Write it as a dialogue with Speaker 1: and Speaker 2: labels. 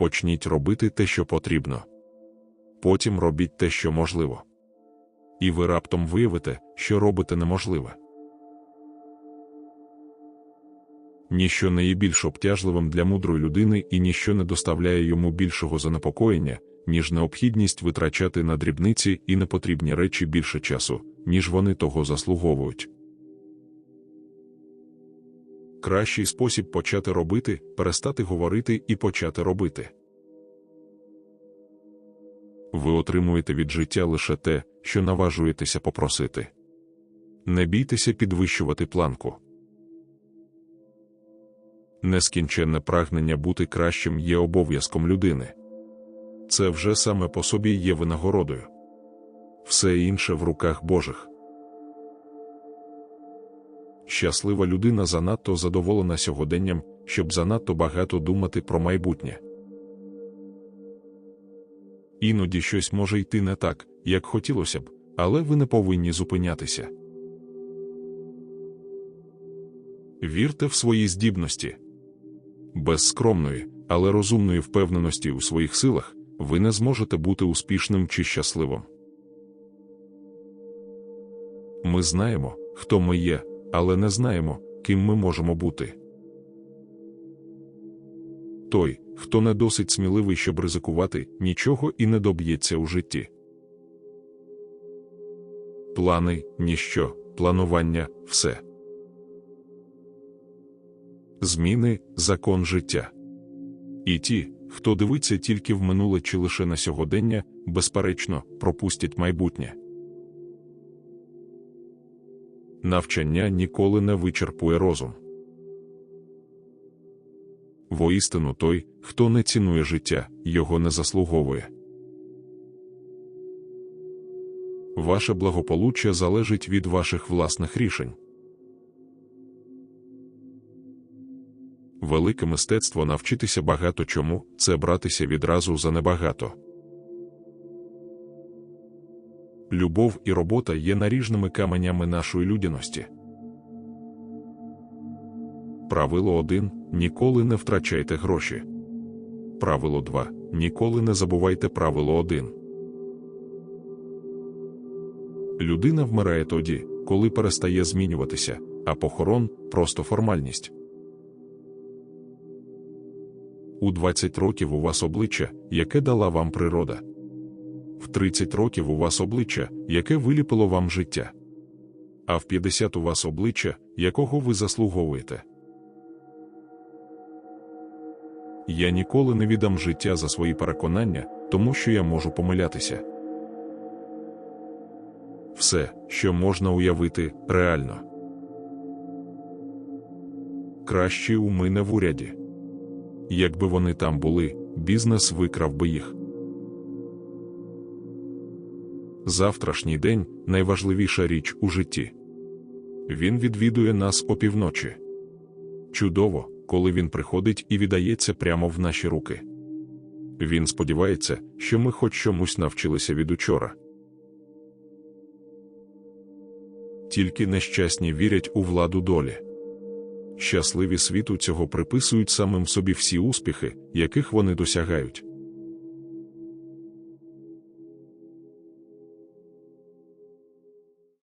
Speaker 1: Почніть робити те, що потрібно. Потім робіть те, що можливо. І ви раптом виявите, що робите неможливе. Ніщо не є більш обтяжливим для мудрої людини і ніщо не доставляє йому більшого занепокоєння, ніж необхідність витрачати на дрібниці і непотрібні речі більше часу, ніж вони того заслуговують. Кращий спосіб почати робити перестати говорити і почати робити. Ви отримуєте від життя лише те, що наважуєтеся попросити. Не бійтеся підвищувати планку. Нескінченне прагнення бути кращим є обов'язком людини. Це вже саме по собі є винагородою. Все інше в руках Божих. Щаслива людина занадто задоволена сьогоденням, щоб занадто багато думати про майбутнє. Іноді щось може йти не так, як хотілося б, але ви не повинні зупинятися. Вірте в свої здібності. Без скромної, але розумної впевненості у своїх силах ви не зможете бути успішним чи щасливим. Ми знаємо, хто ми є, але не знаємо, ким ми можемо бути. Той, хто не досить сміливий, щоб ризикувати, нічого і не доб'ється у житті. Плани ніщо, планування все. Зміни закон життя. І ті, хто дивиться тільки в минуле чи лише на сьогодення, безперечно, пропустять майбутнє. Навчання ніколи не вичерпує розум. Воістину той, хто не цінує життя, його не заслуговує. Ваше благополуччя залежить від ваших власних рішень. Велике мистецтво навчитися багато чому це братися відразу за небагато. Любов і робота є наріжними каменями нашої людяності. Правило 1. Ніколи не втрачайте гроші. Правило 2. Ніколи не забувайте правило 1. Людина вмирає тоді, коли перестає змінюватися, а похорон просто формальність. У 20 років у вас обличчя, яке дала вам природа. В 30 років у вас обличчя, яке виліпило вам життя. А в 50 у вас обличчя, якого ви заслуговуєте. Я ніколи не віддам життя за свої переконання, тому що я можу помилятися. Все, що можна уявити, реально. Кращі уми не в уряді. Якби вони там були, бізнес викрав би їх. Завтрашній день найважливіша річ у житті. Він відвідує нас опівночі. Чудово, коли він приходить і віддається прямо в наші руки. Він сподівається, що ми хоч чомусь навчилися від учора. Тільки нещасні вірять у владу долі. Щасливі світу цього приписують самим собі всі успіхи, яких вони досягають.